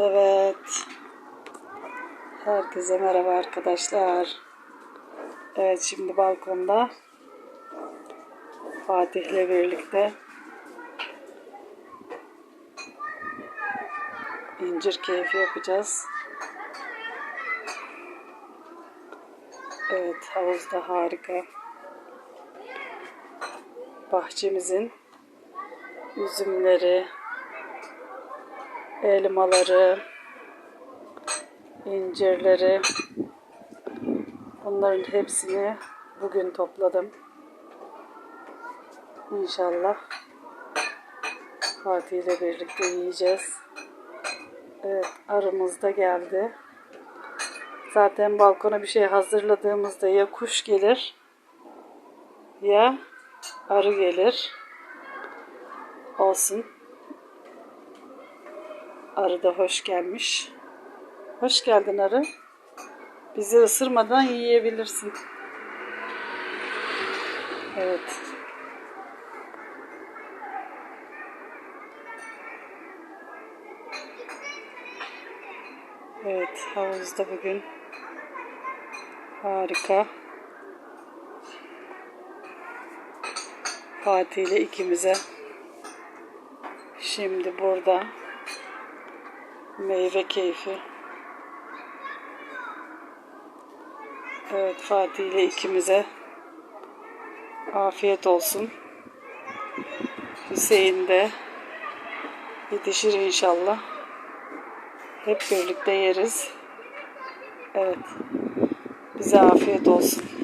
Evet. Herkese merhaba arkadaşlar. Evet şimdi balkonda Fatih'le birlikte incir keyfi yapacağız. Evet havuzda harika. Bahçemizin üzümleri, elmaları, incirleri bunların hepsini bugün topladım. İnşallah Fatih ile birlikte yiyeceğiz. Evet arımız da geldi. Zaten balkona bir şey hazırladığımızda ya kuş gelir ya arı gelir. Olsun. Arı da hoş gelmiş. Hoş geldin arı. Bizi ısırmadan yiyebilirsin. Evet. Evet, havuzda bugün harika. Fatih ile ikimize şimdi burada meyve keyfi. Evet Fatih ile ikimize afiyet olsun. Hüseyin de yetişir inşallah. Hep birlikte yeriz. Evet. Bize afiyet olsun.